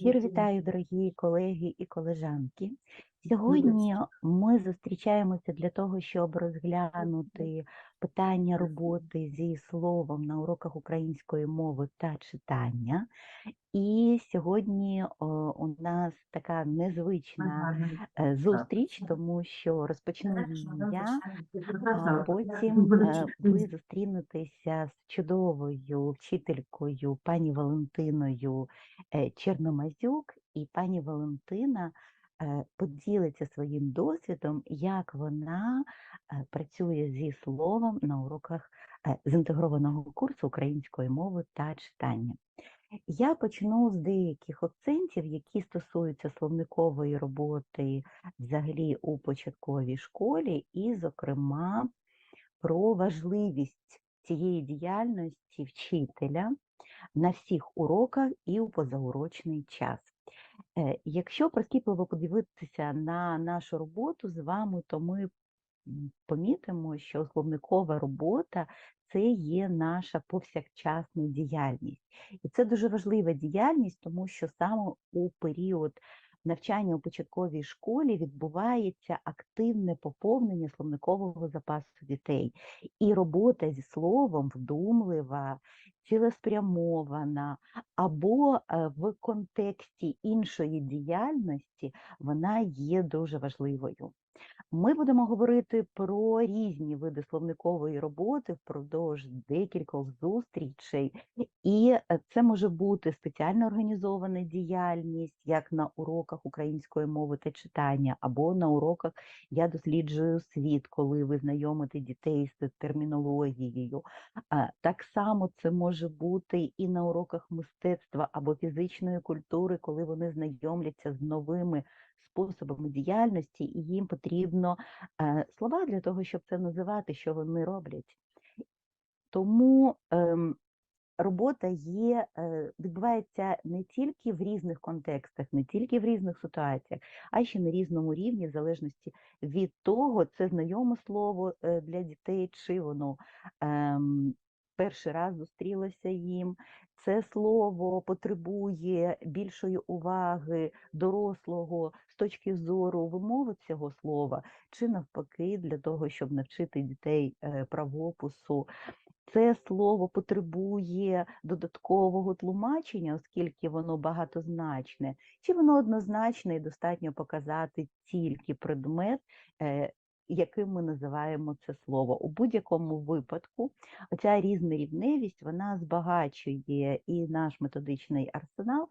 Щиро вітаю, дорогі колеги і колежанки. Сьогодні ми зустрічаємося для того, щоб розглянути питання роботи зі словом на уроках української мови та читання. І сьогодні о, у нас така незвична е, зустріч, тому що розпочну я, а потім е, ви зустрінетеся з чудовою вчителькою пані Валентиною е, Черномазюк, і пані Валентина е, поділиться своїм досвідом, як вона е, працює зі словом на уроках е, з інтегрованого курсу української мови та читання. Я почну з деяких акцентів, які стосуються словникової роботи взагалі у початковій школі, і, зокрема, про важливість цієї діяльності вчителя на всіх уроках і у позаурочний час. Е, Якщо прискіпливо подивитися на нашу роботу з вами, то ми помітимо, що словникова робота це є наша повсякчасна діяльність. І це дуже важлива діяльність, тому що саме у період навчання у початковій школі відбувається активне поповнення словникового запасу дітей. І робота зі словом вдумлива, цілеспрямована, або е, в контексті іншої діяльності вона є дуже важливою. Ми будемо говорити про різні види словникової роботи впродовж декількох зустрічей, і е, це може бути спеціально організована діяльність, як на уроках української мови та читання, або на уроках я досліджую світ, коли ви знайомите дітей з термінологією. Так само це може бути і на уроках мистецтва або фізичної культури, коли вони знайомляться з новими способами діяльності, і їм потрібно е, слова для того, щоб це називати, що вони роблять. Тому ем, робота є, е, відбувається не тільки в різних контекстах, не тільки в різних ситуаціях, а ще на різному рівні, в залежності від того, це знайоме слово е, для дітей, чи воно ем, перший раз зустрілося їм. Це слово потребує більшої уваги дорослого з точки зору вимови цього слова, чи навпаки, для того, щоб навчити дітей е, правопису. Це слово потребує додаткового тлумачення, оскільки воно багатозначне, чи воно однозначне і достатньо показати тільки предмет, е, яким ми називаємо це слово. У будь-якому випадку оця різнорівневість вона збагачує і наш методичний арсенал,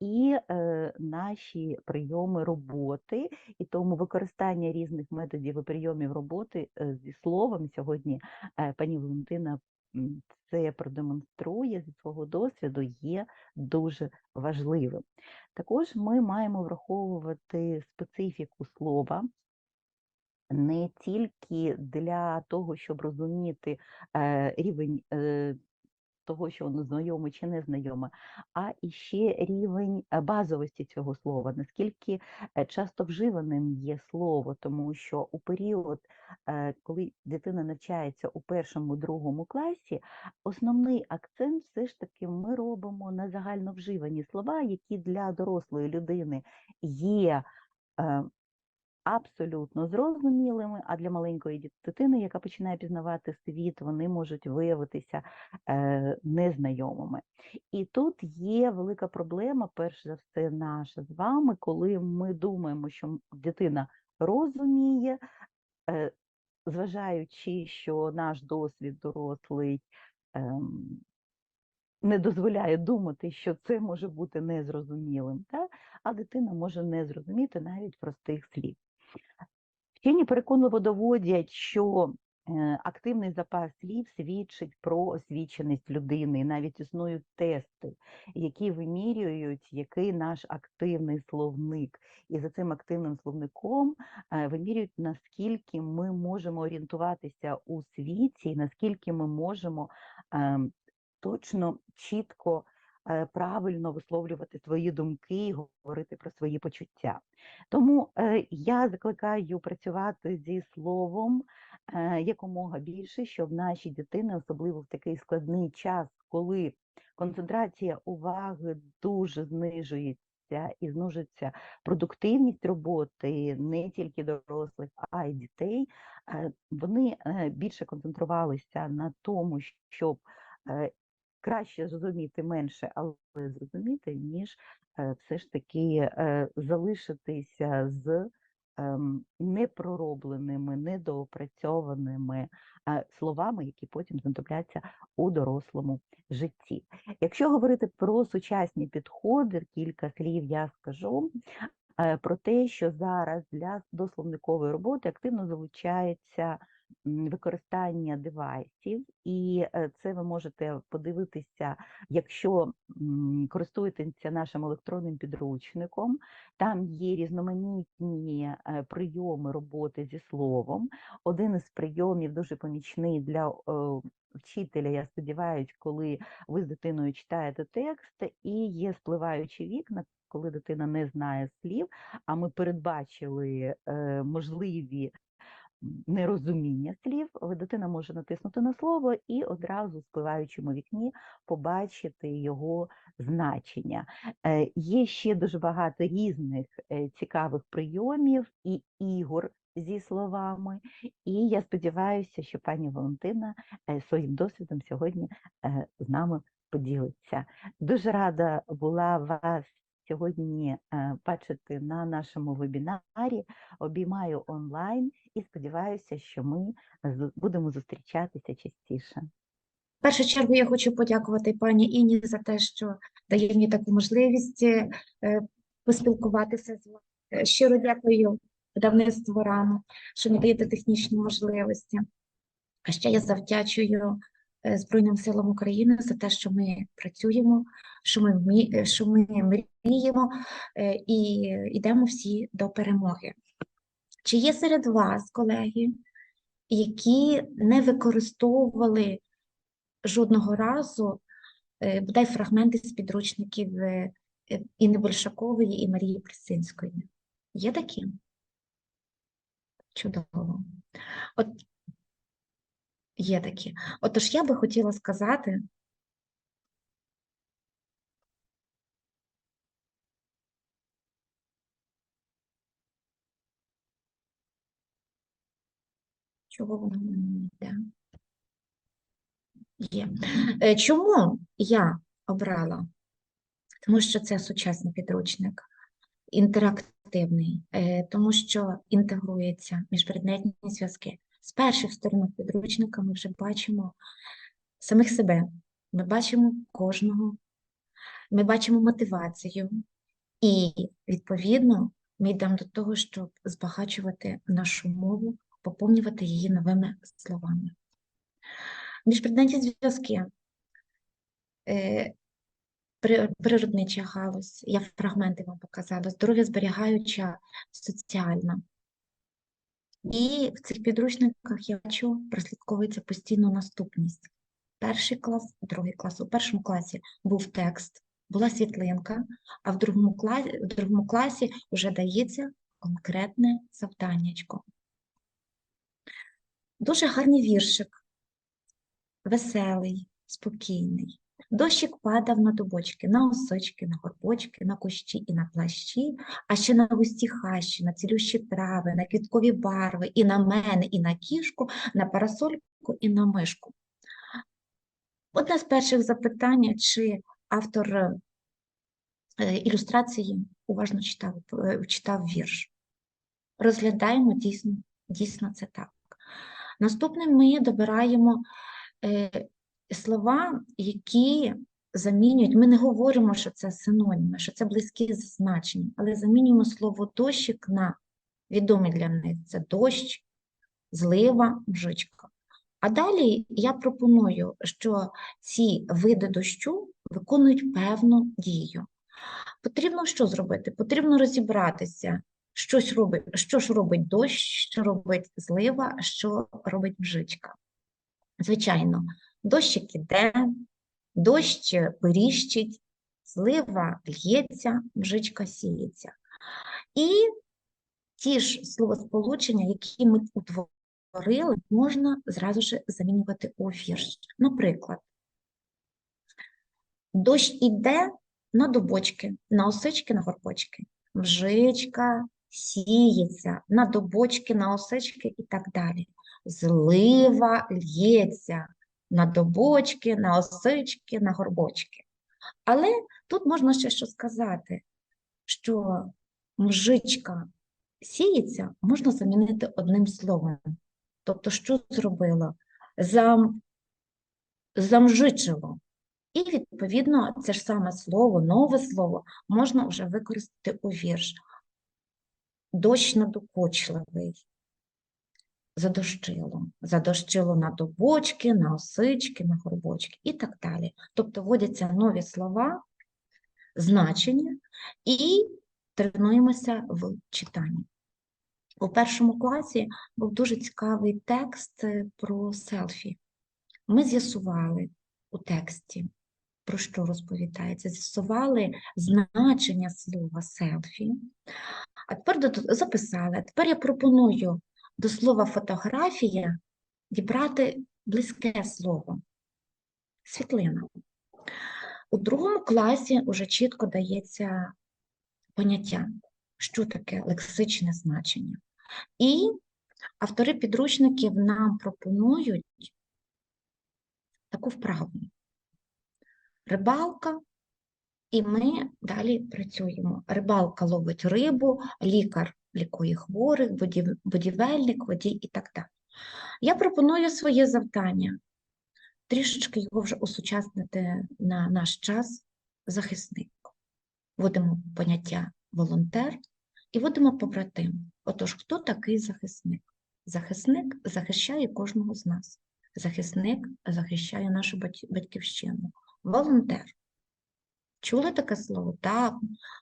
і е, наші прийоми роботи, і тому використання різних методів і прийомів роботи е, зі словом сьогодні е, пані Валентина це продемонструє зі свого досвіду, є дуже важливим. Також ми маємо враховувати специфіку слова не тільки для того, щоб розуміти е, рівень е, того, що воно знайоме чи не знайоме, а і ще рівень е, базовості цього слова, наскільки часто вживаним є слово, тому що у період, коли дитина навчається у першому, другому класі, основний акцент все ж таки ми робимо на загальновживані слова, які для дорослої людини є. Е, абсолютно зрозумілими, а для маленької дитини, яка починає пізнавати світ, вони можуть виявитися е, незнайомими. І тут є велика проблема, перш за все, наша з вами, коли ми думаємо, що дитина розуміє, е, зважаючи, що наш досвід дорослий. ем, не дозволяє думати, що це може бути незрозумілим, та? а дитина може не зрозуміти навіть простих слів. Вчені переконливо доводять, що е, активний запас слів свідчить про освіченість людини. Навіть існують тести, які вимірюють, який наш активний словник. І за цим активним словником е, вимірюють, наскільки ми можемо орієнтуватися у світі, наскільки ми можемо ем, точно, чітко правильно висловлювати свої думки і говорити про свої почуття. Тому е, я закликаю працювати зі словом е, якомога більше, щоб наші дитини, особливо в такий складний час, коли концентрація уваги дуже знижується і знижується продуктивність роботи не тільки дорослих, а й дітей, е, вони е, більше концентрувалися на тому, щоб е, краще зрозуміти менше, але зрозуміти, ніж е, все ж таки е, залишитися з ем, непроробленими, недоопрацьованими е, словами, які потім знадобляться у дорослому житті. Якщо говорити про сучасні підходи, кілька слів я скажу про те, що зараз для дословникової роботи активно залучається використання девайсів, і е, це ви можете подивитися, якщо користуєтеся нашим електронним підручником. Там є різноманітні е, прийоми роботи зі словом. Один із прийомів дуже помічний для вчителя, я сподіваюся, коли ви з дитиною читаєте текст, і є спливаючі вікна, коли дитина не знає слів, а ми передбачили е, можливі нерозуміння слів, дитина може натиснути на слово і одразу в спливаючому вікні побачити його значення. Е, Є ще дуже багато різних е, цікавих прийомів і ігор зі словами. І я сподіваюся, що пані Валентина е, своїм досвідом сьогодні з нами поділиться. Дуже рада була вас сьогодні бачити на нашому вебінарі. Обіймаю онлайн і сподіваюся, що ми будемо зустрічатися частіше. В першу чергу я хочу подякувати пані Інні за те, що дає мені таку можливість е, поспілкуватися з вами. Е, Щиро дякую видавництву рано, що мені даєте технічні можливості. А ще я завдячую Збройним силам України за те, що ми працюємо, що ми, е, що ми мріємо е, і йдемо всі до перемоги. Чи є серед вас, колеги, які не використовували жодного разу е, бодай фрагменти з підручників е, е, Інни Большакової і Марії Присинської. Є такі? Чудово. От є такі. Отож, я би хотіла сказати, чого воно не йде? Є. Е, Чому я обрала? Тому що це сучасний підручник, інтерактивний, е, тому що інтегрується міжпредметні зв'язки. З перших сторінок підручника ми вже бачимо самих себе, ми бачимо кожного, ми бачимо мотивацію, і, відповідно, ми йдемо до того, щоб збагачувати нашу мову, поповнювати її новими словами. Міжпредметні зв'язки. Е, Природнича галузь, я фрагменти вам показала, здоров'я зберігаюча соціальна. І в цих підручниках я бачу, прослідковується постійно наступність. Перший клас, другий клас. У першому класі був текст, була світлинка, а в другому класі, в другому класі вже дається конкретне завданнячко. Дуже гарний віршик, веселий, спокійний. Дощик падав на дубочки, на осочки, на горбочки, на кущі і на плащі, а ще на густі хащі, на цілющі трави, на квіткові барви, і на мене, і на кішку, на парасольку і на мишку. Одне з перших запитань, чи автор е, ілюстрації уважно читав, е, читав вірш. Розглядаємо дійсно, дійсно це так. Наступним ми добираємо е, слова, які замінюють. Ми не говоримо, що це синоніми, що це близькі за значенням, але замінюємо слово дощик на відомі для них це дощ, злива, мжичка. А далі я пропоную, що ці види дощу виконують певну дію. Потрібно що зробити? Потрібно розібратися, щось робить, що ж робить дощ, що робить злива, що робить мжичка. Звичайно, дощик іде, дощ періщить, Злива л'ється, мжичка сіється. І ті ж словосполучення, які ми утворили, можна зразу ж замінювати у вірш. Наприклад, дощ іде на дубочки, на осички, на горбочки. Мжичка сіється на дубочки, на осички і так далі. Злива л'ється на добочки, на осички, на горбочки. Але тут можна ще що сказати, що мжичка сіється можна замінити одним словом. Тобто, що зробило? Зам... Замжичило. І, відповідно, це ж саме слово, нове слово можна вже використати у вірш. Дощ надокучливий. Задощило. Задощило на добочки, на осички, на горбочки і так далі. Тобто вводяться нові слова, значення і тренуємося в читанні. У першому класі був дуже цікавий текст е, про селфі. Ми з'ясували у тексті, про що розповідається, з'ясували значення слова селфі. А тепер записали. А тепер я пропоную до слова фотографія дібрати близьке слово світлина. У другому класі вже чітко дається поняття, що таке лексичне значення. І автори підручників нам пропонують таку вправу. Рибалка, і ми далі працюємо. Рибалка ловить рибу, лікар лікує хворих, будівельник, водій і так далі. Я пропоную своє завдання, трішечки його вже осучаснити на наш час захисник. Вводимо поняття волонтер і вводимо побратим. Отож, хто такий захисник? Захисник захищає кожного з нас. Захисник захищає нашу батьківщину. Волонтер. Чули таке слово? Так,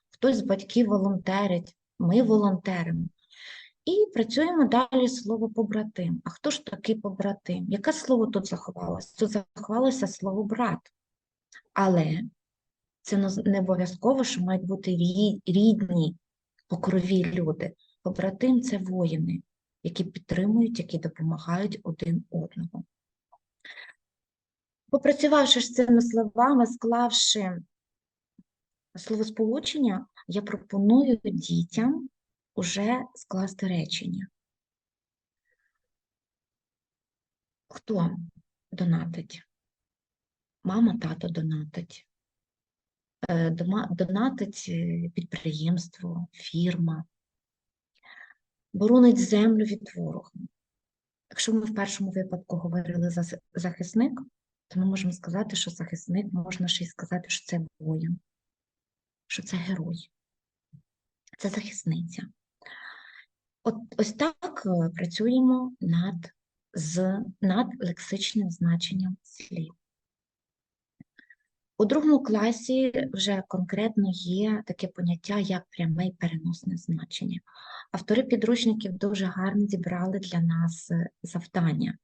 хтось з батьків волонтерить, ми волонтеримо. І працюємо далі слово побратим. А хто ж такий побратим? Яке слово тут заховалося? Тут заховалося слово брат. Але це не- обов'язково, що мають бути рідні по крові люди. Побратим це воїни, які підтримують, які допомагають один одному. Попрацювавши з цими словами, склавши словосполучення, я пропоную дітям уже скласти речення. Хто донатить? Мама, тато донатить. Е, Донатить е, підприємство, фірма, боронить землю від ворога. Якщо ми в першому випадку говорили за захисник, то ми можемо сказати, що захисник можна ще й сказати, що це воїн, що це герой, це захисниця. От ось так е, працюємо над, з, над лексичним значенням слів. У другому класі вже конкретно є таке поняття, як пряме і переносне значення. Автори підручників дуже гарно зібрали для нас е, завдання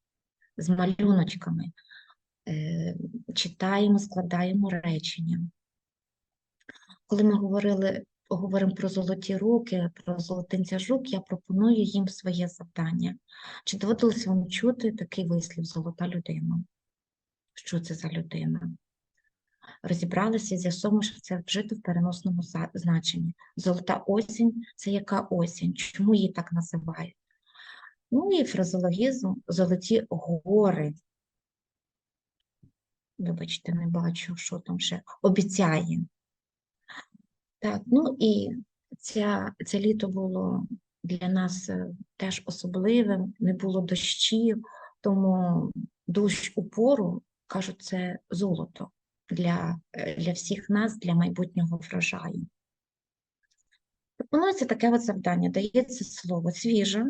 з малюночками. Е, Читаємо, складаємо речення. Коли ми говорили, говоримо про золоті руки, про золотинця жук, я пропоную їм своє завдання. Чи доводилось вам чути такий вислів золота людина? Що це за людина? розібралися, з'ясовуємо, що це вжито в переносному значенні. Золота осінь це яка осінь? Чому її так називають? Ну і фразологізм золоті гори. Вибачте, не бачу, що там ще обіцяє. Так, ну і ця, це літо було для нас е, теж особливим, не було дощів, тому дощ у пору, кажуть, це золото для, е, для всіх нас, для майбутнього врожаю. Пропонується таке от завдання, дається слово свіже,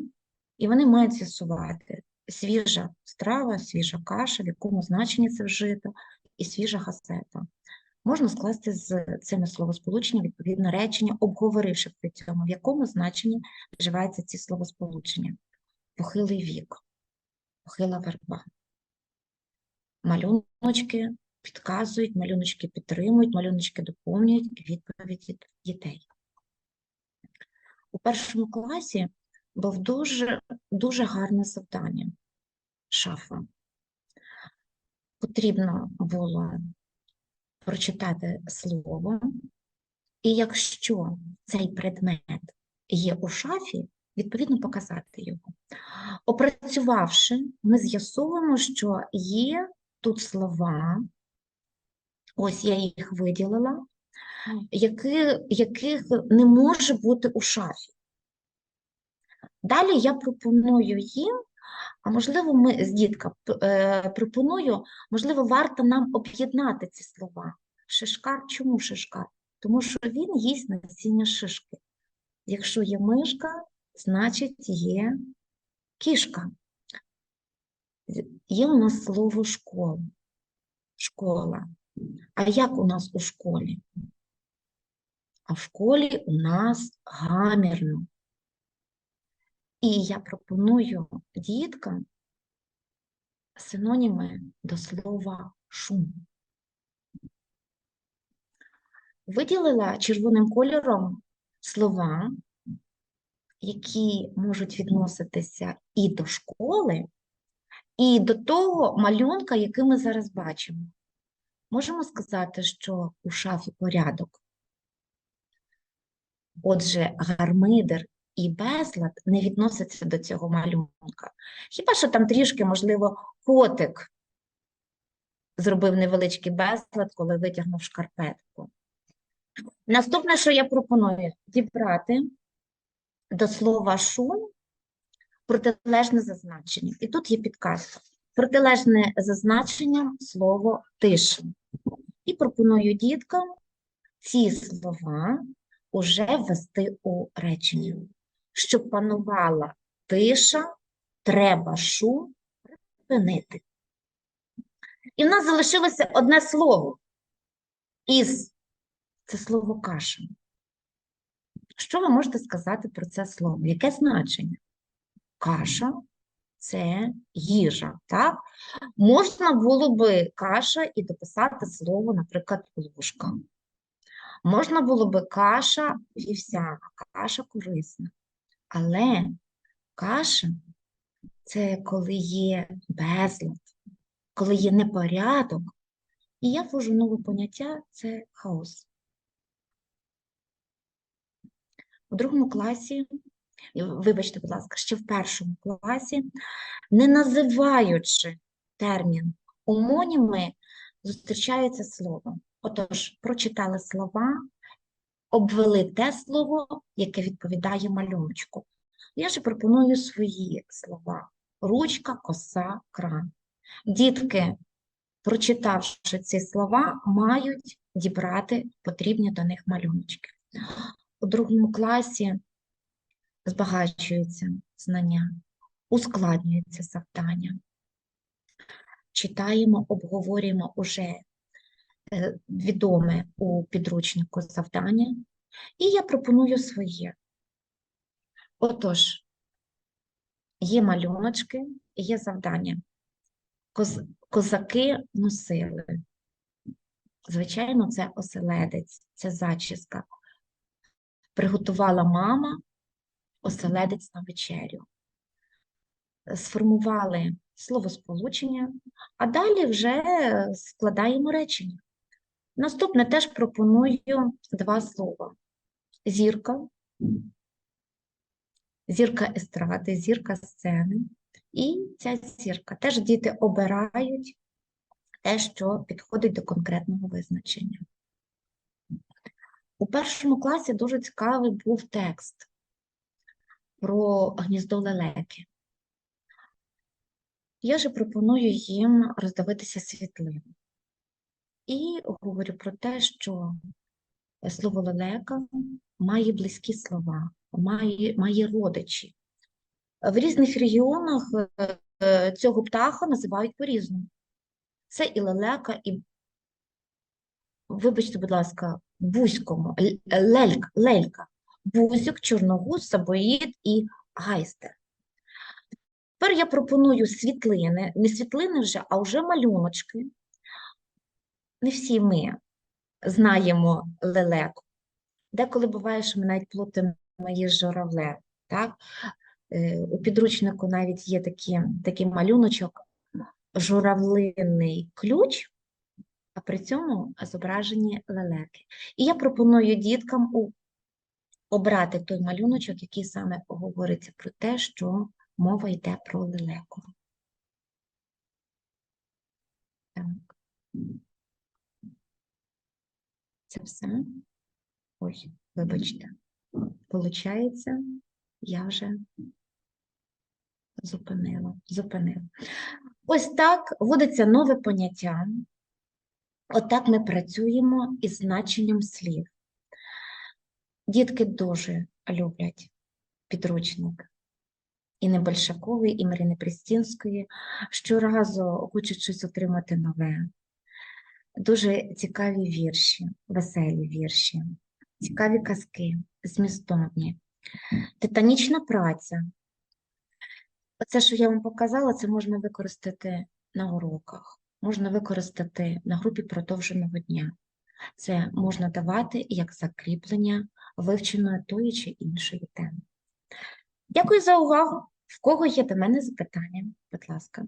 і вони мають з'ясувати свіжа страва, свіжа каша, в якому значенні це вжито, і свіжа газета. Можна скласти з цими словосполученнями відповідне речення, обговоривши при цьому, в якому значенні вживаються ці словосполучення. Похилий вік, похила верба, малюночки підказують, малюночки підтримують, малюночки доповнюють відповіді дітей. У першому класі був дуже, дуже гарне завдання шафа. Потрібно було прочитати слово, і якщо цей предмет є у шафі, відповідно показати його. Опрацювавши, ми з'ясовуємо, що є тут слова, ось я їх виділила, які, яких не може бути у шафі. Далі я пропоную їм, а можливо, ми з дітка е, пропоную, можливо, варто нам об'єднати ці слова. Шишкар, чому шишкар? Тому що він їсть насіння шишки. Якщо є мишка, значить є кішка. Є у нас слово школа. Школа. А як у нас у школі? А в школі у нас гамірно. І я пропоную діткам синоніми до слова шум. Виділила червоним кольором слова, які можуть відноситися і до школи, і до того малюнка, який ми зараз бачимо. Можемо сказати, що у шафі порядок. Отже, гармидер і безлад не відносяться до цього малюнка. Хіба що там трішки, можливо, котик зробив невеличкий безлад, коли витягнув шкарпетку. Наступне, що я пропоную, дібрати до слова шум протилежне зазначення. І тут є підказка. Протилежне зазначення слово тиша. І пропоную діткам ці слова уже ввести у речення. Щоб панувала тиша, треба шум припинити. І в нас залишилося одне слово. Із це слово каша. Що ви можете сказати про це слово? Яке значення? Каша це їжа, так? Можна було би каша і дописати слово, наприклад, ложка. Можна було би каша вівсяна, каша корисна. Але каша це коли є безлад, коли є непорядок. І я ввожу нове поняття це хаос. У другому класі, вибачте, будь ласка, ще в першому класі, не називаючи термін омоніми, зустрічається слово. Отож, прочитали слова, обвели те слово, яке відповідає малюночку. Я ж пропоную свої слова: ручка, коса, кран. Дітки, прочитавши ці слова, мають дібрати потрібні до них малюночки. У другому класі збагачуються знання, ускладнюється завдання. Читаємо, обговорюємо уже відоме у підручнику завдання, і я пропоную своє. Отож, є малюночки, є завдання. Коз, козаки носили. Звичайно, це оселедець, це зачіска. Приготувала мама оселедець на вечерю. Сформували словосполучення, а далі вже складаємо речення. Наступне теж пропоную два слова: зірка, зірка естради, зірка сцени. І ця зірка. Теж діти обирають те, що підходить до конкретного визначення. У першому класі дуже цікавий був текст про гніздо лелеки. Я же пропоную їм роздивитися світлину. І говорю про те, що слово лелека має близькі слова, має, має родичі. В різних регіонах е, цього птаха називають по-різному. Це і лелека, і, вибачте, будь ласка, бузькому, лелька, лелька, бузюк, чорногуз, сабоїд і гайстер. Тепер я пропоную світлини, не світлини вже, а вже малюночки. Не всі ми знаємо лелеку. Деколи буває, що ми навіть плутаємо її з журавлем. Так? Е, У підручнику навіть є такі, такий малюночок, журавлинний ключ, а при цьому зображені лелеки. І я пропоную діткам у- обрати той малюночок, який саме говориться про те, що мова йде про лелеку. Так. Це все. Ой, вибачте. Получається, я вже зупинила, зупинила. Ось так вводиться нове поняття. Отак ми працюємо із значенням слів. Дітки дуже люблять підручник і Небольшакової, і Марини Пристінської. Щоразу хочуть щось отримати нове. Дуже цікаві вірші, веселі вірші, цікаві казки, змістовні, титанічна праця. Оце, що я вам показала, це можна використати на уроках, можна використати на групі продовженого дня. Це можна давати як закріплення вивченої тої чи іншої теми. Дякую за увагу. В кого є до мене запитання? Будь ласка.